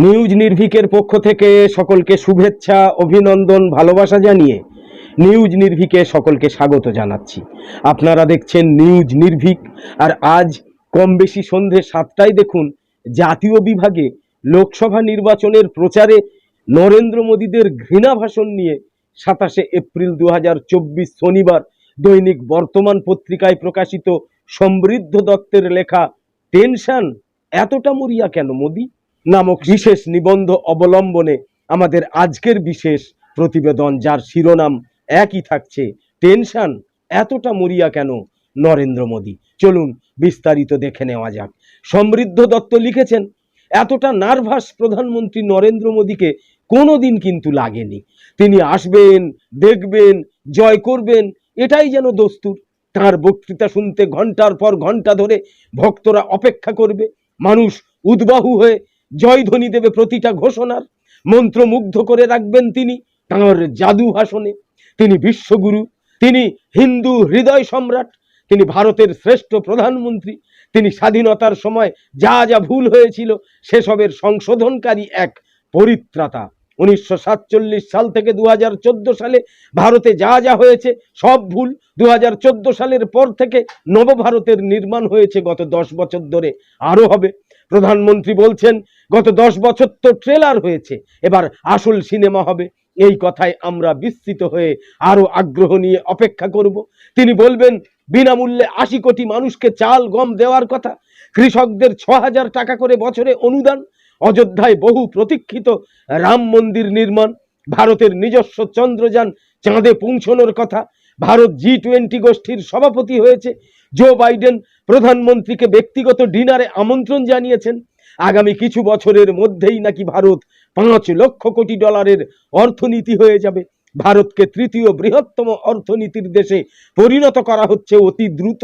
News নির্ভীকের পক্ষ থেকে সকলকে শুভেচ্ছা, অভিনন্দন, ভালোবাসা জানিয়ে নিউজ নির্ভীকে সকলকে স্বাগত জানাচ্ছি। আপনারা দেখছেন নিউজ নির্ভীক, আর আজ কম বেশি সন্ধে সাতটায় দেখুন, জাতীয় বিভাগে লোকসভা নির্বাচনের প্রচারে নরেন্দ্র মোদীদের ঘৃণা ভাষণ নিয়ে সাতাশে এপ্রিল দু হাজার চব্বিশ শনিবার দৈনিক বর্তমান পত্রিকায় প্রকাশিত সমৃদ্ধ দত্তের লেখা, টেনশন? এতটা মরিয়া কেন মোদী? নামক বিশেষ নিবন্ধ অবলম্বনে আমাদের আজকের বিশেষ প্রতিবেদন, যার শিরোনাম একই থাকছে, টেনশন এতটা মরিয়া কেন নরেন্দ্র মোদী? চলুন বিস্তারিত দেখে নেওয়া যাক। সমৃদ্ধ দত্ত লিখেছেন, এতটা নার্ভাস প্রধানমন্ত্রী নরেন্দ্র মোদীকে কোনোদিন কিন্তু লাগেনি। তিনি আসবেন, দেখবেন, জয় করবেন, এটাই যেন দস্তুর। তার বক্তৃতা শুনতে ঘণ্টার পর ঘণ্টা ধরে ভক্তরা অপেক্ষা করবে। মানুষ উদ্বাহু হয়ে জয়ধ্বনি দেবে প্রতিটা ঘোষণার। মন্ত্রমুগ্ধ করে রাখবেন তিনি তাঁর জাদু ভাষণে। তিনি বিশ্বগুরু, তিনি হিন্দু হৃদয় সম্রাট, তিনি ভারতের শ্রেষ্ঠ প্রধানমন্ত্রী, তিনি স্বাধীনতার সময় যা যা ভুল হয়েছিল সেসবের সংশোধনকারী এক পরিত্রাতা। উনিশশো সাতচল্লিশ সাল থেকে দু হাজার চোদ্দ সালে ভারতে যা যা হয়েছে সব ভুল দু হাজার চোদ্দ সালের পর থেকে নবভারতের নির্মাণ হয়েছে গত দশ বছর ধরে। আরও হবে। প্রধানমন্ত্রী বলছেন, গত দশ বছর তো ট্রেলার হয়েছে, এবার আসল সিনেমা হবে। এই কথায় আমরা বিস্তৃত হয়ে আরও আগ্রহ নিয়ে অপেক্ষা করব। তিনি বলবেন, বিনামূল্যে আশি কোটি মানুষকে চাল, গম দেওয়ার কথা, কৃষকদের ছ হাজার টাকা করে বছরে অনুদান, অযোধ্যায় বহু প্রতীক্ষিত রাম মন্দির নির্মাণ, ভারতের নিজস্ব চন্দ্রযান চাঁদে পৌঁছানোর কথা ভারত জি টোয়েন্টি গোষ্ঠীর সভাপতি হয়েছে। জো বাইডেন প্রধানমন্ত্রীকে ব্যক্তিগত ডিনারে আমন্ত্রণ জানিয়েছেন। আগামী কিছু বছরের মধ্যেই নাকি ভারত পাঁচ লক্ষ কোটি ডলারের অর্থনীতি হয়ে যাবে। ভারতকে তৃতীয় বৃহত্তম অর্থনীতির দেশে পরিণত করা হচ্ছে অতি দ্রুত।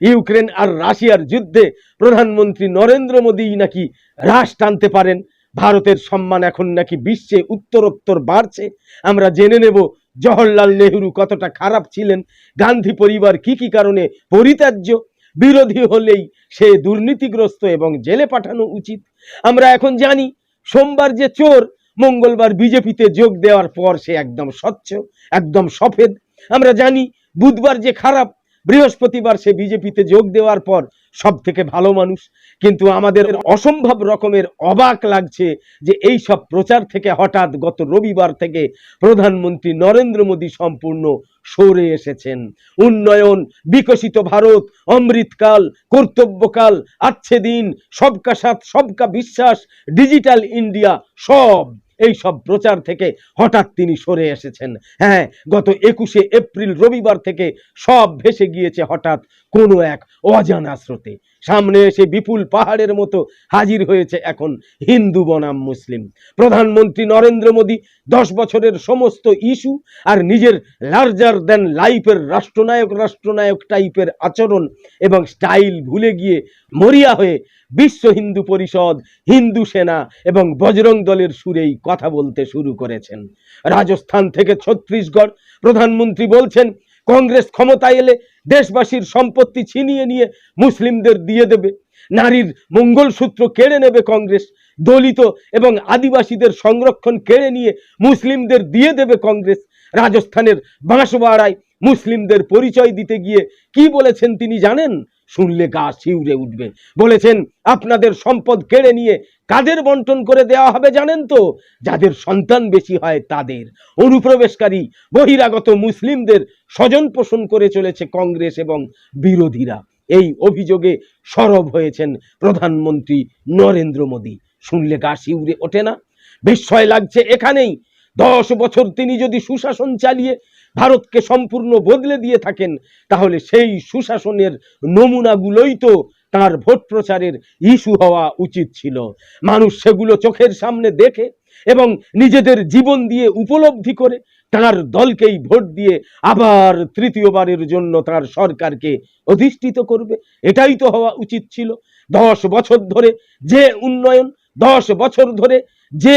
ইউক্রেন আর রাশিয়ার যুদ্ধে প্রধানমন্ত্রী নরেন্দ্র মোদী নাকি হ্রাস টানতে পারেন। ভারতের সম্মান এখন নাকি বিশ্বে উত্তরোত্তর বাড়ছে। আমরা জেনে নেব জওহরলাল নেহরু কতটা খারাপ ছিলেন? গান্ধী পরিবার কি কি কারণে পরিত্যাজ্য? বিরোধী হলেই সে দুর্নীতিগ্রস্ত এবং জেলে পাঠানো উচিত। আমরা এখন জানি, সোমবার যে চোর, মঙ্গলবার বিজেপিতে যোগ দেওয়ার পর সে একদম স্বচ্ছ, একদম সফেদ। আমরা জানি, বুধবার যে খারাপ বৃহস্পতিবার সে বিজেপিতে যোগ দেওয়ার পর সব থেকে ভালো মানুষ। কিন্তু আমাদের অসম্ভব রকমের অবাক লাগছে যে এই সব প্রচার থেকে হঠাৎ গত রবিবার থেকে প্রধানমন্ত্রী নরেন্দ্র মোদী সম্পূর্ণ সরে এসেছেন। উন্নয়ন, বিকশিত ভারত, অমৃতকাল, কর্তব্যকাল আচ্ছে দিন সবকা সাথ, সবকা বিশ্বাস, ডিজিটাল ইন্ডিয়া, সব। এই সব প্রচার থেকে হঠাৎ তিনি সরে এসেছেন। হ্যাঁ গত একুশে এপ্রিল রবিবার থেকে সব ভেসে গিয়েছে হঠাৎ কোনো এক অজানা স্রোতে। সামনে এসে বিপুল পাহাড়ের মতো হাজির হয়েছে এখন হিন্দু বনাম মুসলিম। প্রধানমন্ত্রী নরেন্দ্র মোদী দশ বছরের সমস্ত ইস্যু আর নিজের লার্জার দেন লাইফের রাষ্ট্রনায়ক রাষ্ট্রনায়ক টাইপের আচরণ এবং স্টাইল ভুলে গিয়ে মরিয়া হয়ে বিশ্ব হিন্দু পরিষদ, হিন্দু সেনা এবং বজরং দলের সুরেই কথা বলতে শুরু করেছেন। রাজস্থান থেকে ছত্তিশগড় প্রধানমন্ত্রী বলছেন কংগ্রেস ক্ষমতায় এলে দেশবাসীর সম্পত্তি ছিনিয়ে নিয়ে মুসলিমদের দিয়ে দেবে। নারীর মঙ্গলসূত্র কেড়ে নেবে কংগ্রেস। দলিত এবং আদিবাসীদের সংরক্ষণ কেড়ে নিয়ে মুসলিমদের দিয়ে দেবে কংগ্রেস। রাজস্থানের বাঁশবাড়ায় মুসলিমদের পরিচয় দিতে গিয়ে কি বলেছেন তিনি জানেন? শুনলে গা শিউরে উঠবে। বলেছেন, আপনাদের সম্পদ কেড়ে নিয়ে কাদের বন্টন করে দেওয়া হবে জানেন তো? যাদের সন্তান বেশি হয় তাদের। অনুপ্রবেশকারী, বহিরাগত মুসলিমদের স্বজন পোষণ করে চলেছে কংগ্রেস এবং বিরোধীরা। এই অভিযোগে সরব হয়েছেন প্রধানমন্ত্রী নরেন্দ্র মোদী। শুনলে গা শিউরে ওঠে না? বিস্ময় লাগছে এখানেই। দশ বছর তিনি যদি সুশাসন চালিয়ে ভারতকে সম্পূর্ণ বদলে দিয়ে থাকেন, তাহলে সেই সুশাসনের নমুনাগুলোই তো তার ভোট প্রচারের ইস্যু হওয়া উচিত ছিল। মানুষ সেগুলো চোখের সামনে দেখে এবং নিজেদের জীবন দিয়ে উপলব্ধি করে তার দলকেই ভোট দিয়ে আবার তৃতীয়বারের জন্য তার সরকারকে অধিষ্ঠিত করবে। এটাই তো হওয়া উচিত ছিল। দশ বছর ধরে যে উন্নয়ন, দশ বছর ধরে যে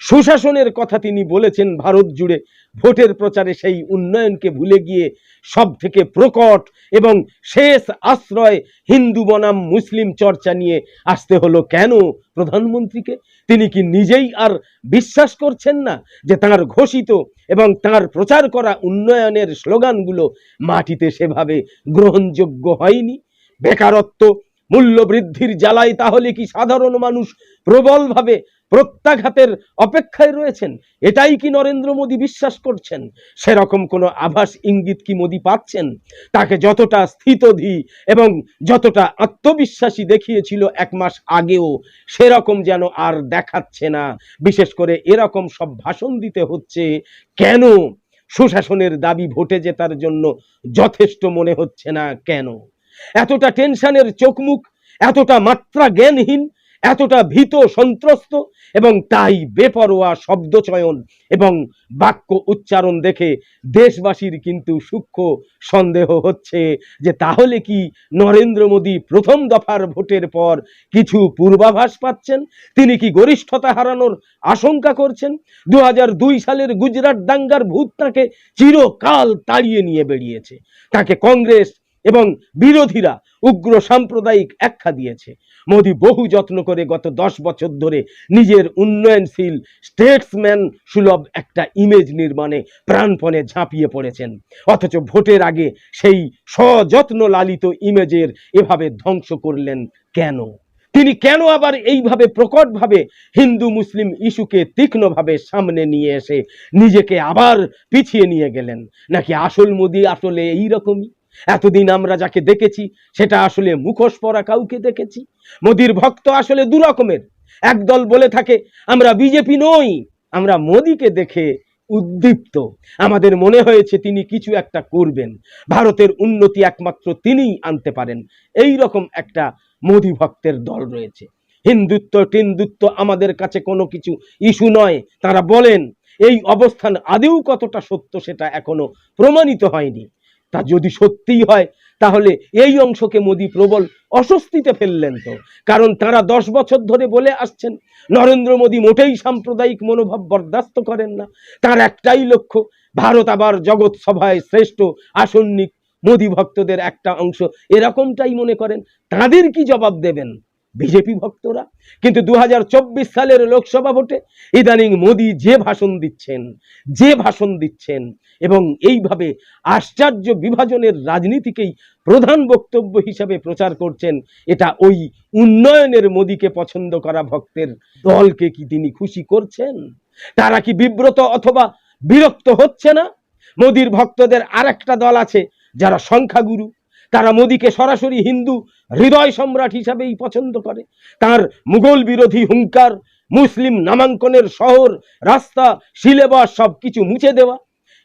সুশাসনের কথা তিনি বলেছেন, ভারত জুড়ে ভোটের প্রচারে সেই উন্নয়নকে ভুলে গিয়ে সব থেকে প্রকট এবং শেষ আশ্রয় হিন্দু বনাম মুসলিম চর্চা নিয়ে আসতে হলো কেন প্রধানমন্ত্রীকে? তিনি কি নিজেই আর বিশ্বাস করছেন না যে তার ঘোষিত এবং তার প্রচার করা উন্নয়নের স্লোগানগুলো মাটিতে সেভাবে গ্রহণযোগ্য হয়নি? বেকারত্ব মূল্যবৃদ্ধির জ্বালায় তাহলে কি সাধারণ মানুষ প্রবলভাবে প্রত্যাঘাতের অপেক্ষায় রয়েছেন? এটাই কি নরেন্দ্র মোদী বিশ্বাস করছেন? সেরকম কোনো আভাস ইঙ্গিত কি মোদী পাচ্ছেন? তাকে যতটা স্থিতধী এবং যতটা আত্মবিশ্বাসী দেখিয়েছিল এক মাস আগেও, সেরকম যেন আর দেখাচ্ছে না। বিশেষ করে এরকম সব ভাষণ দিতে হচ্ছে কেন? সুশাসনের দাবি ভোটে জেতার জন্য যথেষ্ট মনে হচ্ছে না কেন? এতটা টেনশনের চোখমুখ, এতটা মাত্রা জ্ঞানহীন এতটা ভীত সন্ত্রস্ত এবং তাই বেপরোয়া শব্দচয়ন এবং বাক্য উচ্চারণ দেখে দেশবাসীর কিন্তু সূক্ষ্ম সন্দেহ হচ্ছে যে তাহলে কি নরেন্দ্র মোদী প্রথম দফার ভোটের পর কিছু পূর্বাভাস পাচ্ছেন? তিনি কি গরিষ্ঠতা হারানোর আশঙ্কা করছেন? দু হাজার দুই সালের গুজরাট দাঙ্গার ভূত তাকে চিরকাল তাড়িয়ে নিয়ে বেরিয়েছে তাকে কংগ্রেস এবং বিরোধীরা উগ্র সাম্প্রদায়িক আখ্যা দিয়েছে। মোদী বহু যত্ন করে গত দশ বছর ধরে নিজের উন্নয়নশীল স্টেটসম্যান সুলভ একটা ইমেজ নির্মাণে প্রাণপণে ঝাঁপিয়ে পড়েছেন। অথচ ভোটের আগে সেই সযত্ন লালিত ইমেজের এভাবে ধ্বংস করলেন কেন? তিনি কেন আবার এইভাবে প্রকটভাবে হিন্দু মুসলিম ইস্যুকে তীক্ষ্ণভাবে সামনে নিয়ে এসে নিজেকে আবার পিছিয়ে নিয়ে গেলেন? নাকি আসল মোদী আসলে এইরকমই? এতদিন আমরা যাকে দেখেছি, সেটা আসলে মুখোশ পরা কাউকে দেখেছি। মোদির ভক্ত আসলে দু রকমের। একদল বলে থাকে, আমরা বিজেপি নই, আমরা মোদিকে দেখে উদ্দীপ্ত। আমাদের মনে হয়েছে তিনি কিছু একটা করবেন। ভারতের উন্নতি একমাত্র তিনিই আনতে পারেন। এই রকম একটা মোদি ভক্তের দল রয়েছে। হিন্দুত্ব, টিন্দুত্ব আমাদের কাছে কোনো কিছু ইস্যু নয়। তারা বলেন, এই অবস্থান আদেও কতটা সত্য সেটা এখনও প্রমাণিত হয়নি। তা যদি সত্যিই হয়, তাহলে এই অংশকে মোদি প্রবল অস্বস্তিতে ফেললেন তো। কারণ তারা দশ বছর ধরে বলে আসছেন, নরেন্দ্র মোদী মোটেই সাম্প্রদায়িক মনোভাব বরদাস্ত করেন না। তার একটাই লক্ষ্য, ভারত আবার জগৎ সভায় শ্রেষ্ঠ আসন্নিক মোদি ভক্তদের একটা অংশ। এরকমটাই মনে করেন, তাদের কি জবাব দেবেন? বিজেপি ভক্তরা। কিন্তু দু হাজার চব্বিশ সালের লোকসভা ভোটে ইদানিং মোদি যে ভাষণ দিচ্ছেন, যে ভাষণ দিচ্ছেন এবং এইভাবে আশ্চর্য বিভাজনের রাজনীতিকেই প্রধান বক্তব্য হিসাবে প্রচার করছেন, এটা ওই উন্নয়নের মোদিকে পছন্দ করা ভক্তের দলকে কি তিনি খুশি করছেন? তারা কি বিব্রত অথবা বিরক্ত হচ্ছে না? মোদির ভক্তদের আর একটা দল আছে যারা সংখ্যাগুরু। তারা মোদীকে সরাসরি হিন্দু হৃদয় সম্রাট হিসাবেই পছন্দ করে। তার মুঘল বিরোধী হুঙ্কার, মুসলিম নামাঙ্কনের শহর, রাস্তা, সিলেবাস সব কিছু মুছে দেওয়া।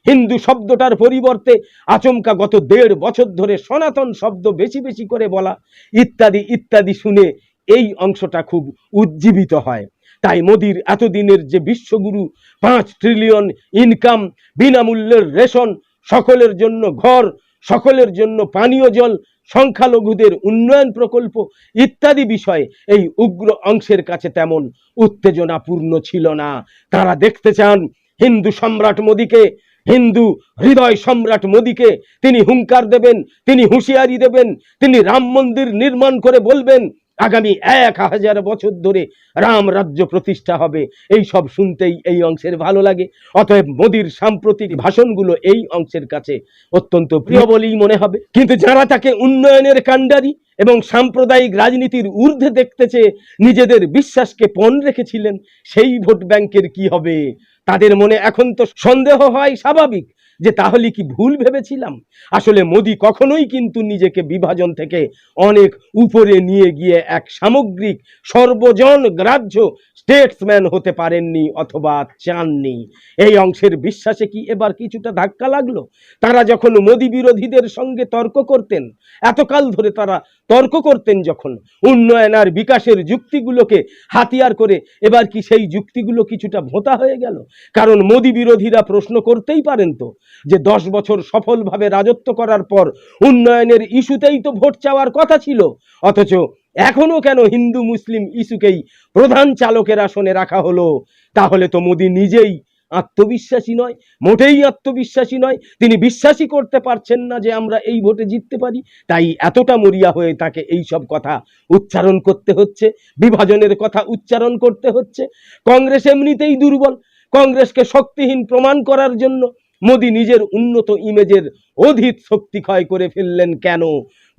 হিন্দু শব্দটার পরিবর্তে আচমকা গত দেড় বছর ধরে সনাতন শব্দ বেশি বেশি করে বলা। ইত্যাদি ইত্যাদি শুনে এই অংশটা খুব উজ্জীবিত হয়। তাই মোদির এতদিনের যে বিশ্বগুরু, পাঁচ ট্রিলিয়ন ইনকাম বিনামূল্যের রেশন, সকলের জন্য ঘর সকলের জন্য পানীয় জল, সংখ্যালঘুদের উন্নয়ন প্রকল্প ইত্যাদি বিষয়ে এই উগ্র অংশের কাছে তেমন উত্তেজনাপূর্ণ ছিল না। তারা দেখতে চান, হিন্দু সম্রাট মোদীকে, হিন্দু হৃদয় সম্রাট মোদীকে তিনি হুঙ্কার দেবেন, তিনি হুঁশিয়ারি দেবেন, তিনি রাম মন্দির নির্মাণ করে বলবেন আগামী এক হাজার বছর ধরে রাম রাজ্য প্রতিষ্ঠা হবে। এই সব শুনতেই এই অংশের ভালো লাগে। অতএব মোদির সাম্প্রতিক ভাষণগুলো এই অংশের কাছে অত্যন্ত প্রিয় বলেই মনে হবে। কিন্তু যারা তাকে উন্নয়নের কাণ্ডারি এবং সাম্প্রদায়িক রাজনীতির ঊর্ধ্বে দেখতে চেয়ে নিজেদের বিশ্বাসকে পণ রেখেছিলেন, সেই ভোট ব্যাংকের কি হবে? তাদের মনে এখন তো সন্দেহ হয় স্বাভাবিক। যে তাহলে কি ভুল ভেবেছিলাম? আসলে মোদি কখনোই কিন্তু নিজেকে বিভাজন থেকে অনেক উপরে নিয়ে গিয়ে এক সামগ্রিক, সর্বজন গ্রাহ্য স্টেটসম্যান হতে পারেননি অথবা চাননি। এই অংশের বিশ্বাসে কি এবার কিছুটা ধাক্কা লাগল? তারা যখন মোদী বিরোধীদের সঙ্গে তর্ক করতেন, এতকাল ধরে তারা তর্ক করতেন যখন, উন্নয়ন আর বিকাশের যুক্তিগুলোকে হাতিয়ার করে এবার কি সেই যুক্তিগুলো কিছুটা ভোঁতা হয়ে গেল? কারণ মোদী বিরোধীরা প্রশ্ন করতেই পারেন তো, যে দশ বছর সফলভাবে রাজত্ব করার পর উন্নয়নের ইস্যুতেই তো ভোট চাওয়ার কথা ছিল, অথচ এখনও কেন হিন্দু মুসলিম ইস্যুকেই প্রধান চালকের আসনে রাখা হলো? তাহলে তো মোদী নিজেই আত্মবিশ্বাসী নয়, মোটেই আত্মবিশ্বাসী নয়। তিনি বিশ্বাসই করতে পারছেন না যে আমরা এই ভোটে জিততে পারি। তাই এতটা মরিয়া হয়ে তাকে এই সব কথা উচ্চারণ করতে হচ্ছে, বিভাজনের কথা উচ্চারণ করতে হচ্ছে। কংগ্রেস এমনিতেই দুর্বল, কংগ্রেসকে শক্তিহীন প্রমাণ করার জন্য মোদী নিজের উন্নত ইমেজের অধিক শক্তি ক্ষয় করে ফেললেন কেন?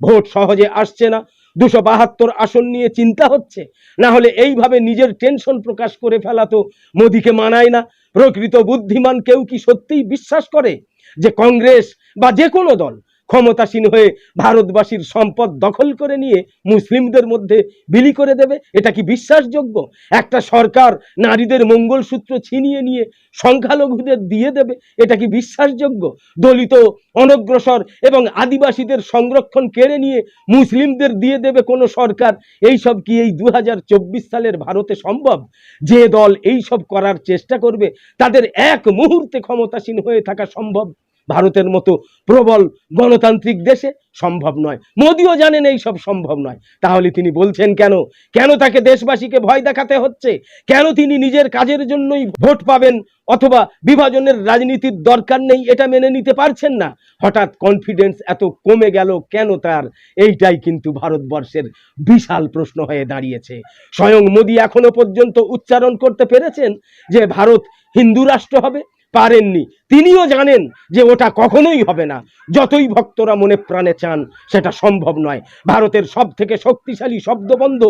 ভোট সহজে আসছে না দুশো বাহাত্তর আসন নিয়ে চিন্তা হচ্ছে? না হলে এইভাবে নিজের টেনশন প্রকাশ করে ফেলা তো মোদীকে মানায় না। প্রকৃত বুদ্ধিমান কেউ কি সত্যিই বিশ্বাস করে যে কংগ্রেস বা যে কোনো দল ক্ষমতাসীন হয়ে ভারতবাসীর সম্পদ দখল করে নিয়ে মুসলিমদের মধ্যে বিলি করে দেবে, এটা কি বিশ্বাসযোগ্য? একটা সরকার নারীদের মঙ্গলসূত্র ছিনিয়ে নিয়ে সংখ্যালঘুদের দিয়ে দেবে, এটা কি বিশ্বাসযোগ্য? দলিত, অনগ্রসর এবং আদিবাসীদের সংরক্ষণ কেড়ে নিয়ে মুসলিমদের দিয়ে দেবে কোনো সরকার এই সব কি এই দু হাজার চব্বিশ সালের ভারতে সম্ভব? যে দল এই সব করার চেষ্টা করবে, তাদের এক মুহূর্তে ক্ষমতাসীন হয়ে থাকা সম্ভব। ভারতের মতো প্রবল গণতান্ত্রিক দেশে সম্ভব নয়। মোদিও জানেন এই সব সম্ভব নয়। তাহলে তিনি বলছেন কেন? কেন তাকে দেশবাসীকে ভয় দেখাতে হচ্ছে? কেন তিনি নিজের কাজের জন্যই ভোট পাবেন অথবা বিভাজনের রাজনীতির দরকার নেই এটা মেনে নিতে পারছেন না? হঠাৎ কনফিডেন্স এত কমে গেল কেন তার? এইটাই কিন্তু ভারতবর্ষের বিশাল প্রশ্ন হয়ে দাঁড়িয়েছে। স্বয়ং মোদী এখনও পর্যন্ত উচ্চারণ করতে পেরেছেন যে ভারত হিন্দু রাষ্ট্র হবে? পারেননি। তিনিও জানেন যে ওটা কখনোই হবে না। যতই ভক্তরা মনে প্রাণে চান, সেটা সম্ভব নয়। ভারতের সব থেকে শক্তিশালী শব্দবন্ধ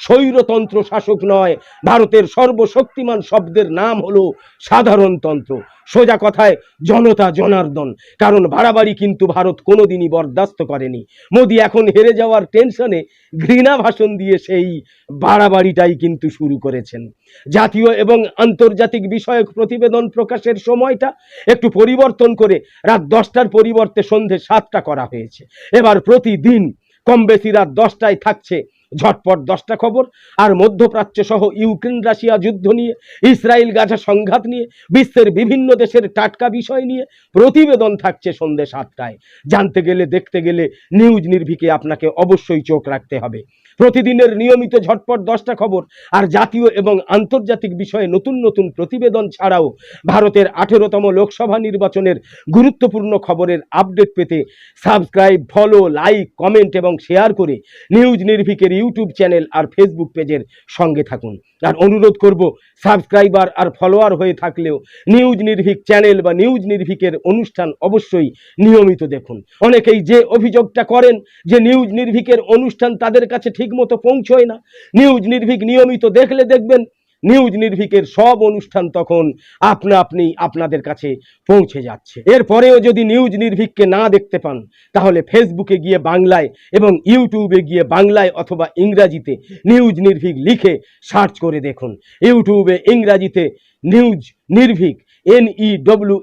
স্বৈরতন্ত্র শাসক নয়, ভারতের সর্বশক্তিমান শব্দের নাম হলো সাধারণতন্ত্র সোজা কথায়, জনতা জনার্দন। কারণ বাড়াবাড়ি কিন্তু ভারত কোনোদিনই বরদাস্ত করেনি। মোদী এখন হেরে যাওয়ার টেনশনে ঘৃণা ভাষণ দিয়ে সেই বাড়াবাড়িটাই কিন্তু শুরু করেছেন। জাতীয় এবং আন্তর্জাতিক বিষয়ক প্রতিবেদন প্রকাশের সময়টা একটু পরিবর্তন করে রাত দশটার পরিবর্তে সন্ধে সাতটা করা হয়েছে। এবার প্রতিদিন কম বেশি রাত দশটায় থাকছে ঝটপট দশটা খবর, আর মধ্যপ্রাচ্য সহ ইউক্রেন, রাশিয়া যুদ্ধ নিয়ে, ইসরায়েল, গাজা সংঘাত নিয়ে, বিশ্বের বিভিন্ন দেশের টাটকা বিষয় নিয়ে প্রতিবেদন থাকছে সন্ধে সাতটায়। জানতে গেলে, দেখতে গেলে নিউজ নির্ভীকে আপনাকে অবশ্যই চোখ রাখতে হবে। প্রতিদিনের নিয়মিত ঝটপট দশটা খবর, আর জাতীয় এবং আন্তর্জাতিক বিষয়ে নতুন নতুন প্রতিবেদন ছাড়াও ভারতের আঠেরোতম লোকসভা নির্বাচনের গুরুত্বপূর্ণ খবরের আপডেট পেতে সাবস্ক্রাইব, ফলো, লাইক, কমেন্ট এবং শেয়ার করে নিউজ নির্ভীকের ইউটিউব চ্যানেল আর ফেসবুক পেজের সঙ্গে থাকুন। আর অনুরোধ করব সাবস্ক্রাইবার আর ফলোয়ার হয়ে থাকলেও নিউজ নির্ভীক চ্যানেল বা নিউজ নির্ভীকের অনুষ্ঠান অবশ্যই নিয়মিত দেখুন। অনেকেই যে অভিযোগটা করেন যে নিউজ নির্ভীকের অনুষ্ঠান তাদের কাছে ঠিকমতো পৌঁছয় না নিউজ নির্ভীক নিয়মিত দেখলে দেখবেন নিউজ নির্ভীকের সব অনুষ্ঠান তখন আপনা আপনি আপনাদের কাছে পৌঁছে যাচ্ছে। এরপরেও যদি নিউজ নির্ভীককে না দেখতে পান, তাহলে ফেসবুকে গিয়ে বাংলায় এবং ইউটিউবে গিয়ে বাংলায় অথবা ইংরাজিতে নিউজ নির্ভীক লিখে সার্চ করে দেখুন। ইউটিউবে ইংরাজিতে news Nirbhik N E W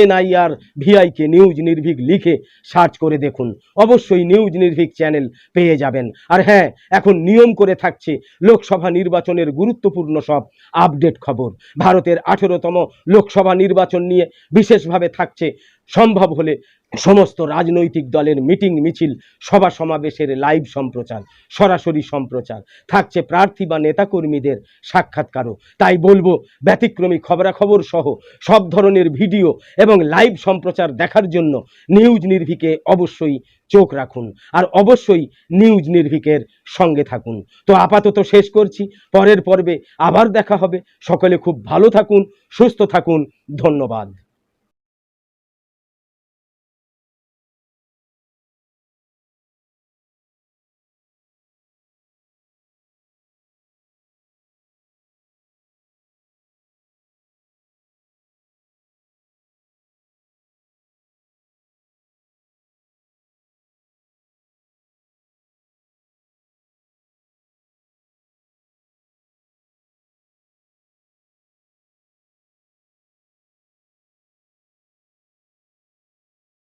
N I R V I K news Nirbhik লিখে সার্চ করে দেখুন। অবশ্যই নিউজ নির্ভীক চ্যানেল পেয়ে যাবেন। আর হ্যাঁ এখন নিয়ম করে থাকছে লোকসভা নির্বাচনের গুরুত্বপূর্ণ সব আপডেট খবর। ভারতের আঠেরোতম লোকসভা নির্বাচন নিয়ে বিশেষভাবে থাকছে, সম্ভব হলে সমস্ত রাজনৈতিক দলের মিটিং মিছিল, সভা সমাবেশের লাইভ সম্প্রচার, সরাসরি সম্প্রচার। থাকছে প্রার্থী বা নেতাকর্মীদের সাক্ষাৎকারও। তাই বলব, ব্যতিক্রমী খবরাখবর সহ সব ধরনের ভিডিও এবং লাইভ সম্প্রচার দেখার জন্য নিউজ নির্ভীকে অবশ্যই চোখ রাখুন। আর অবশ্যই নিউজ নির্ভীকের সঙ্গে থাকুন। তো আপাতত শেষ করছি। পরের পর্বে আবার দেখা হবে। সকলে খুব ভালো থাকুন, সুস্থ থাকুন। ধন্যবাদ।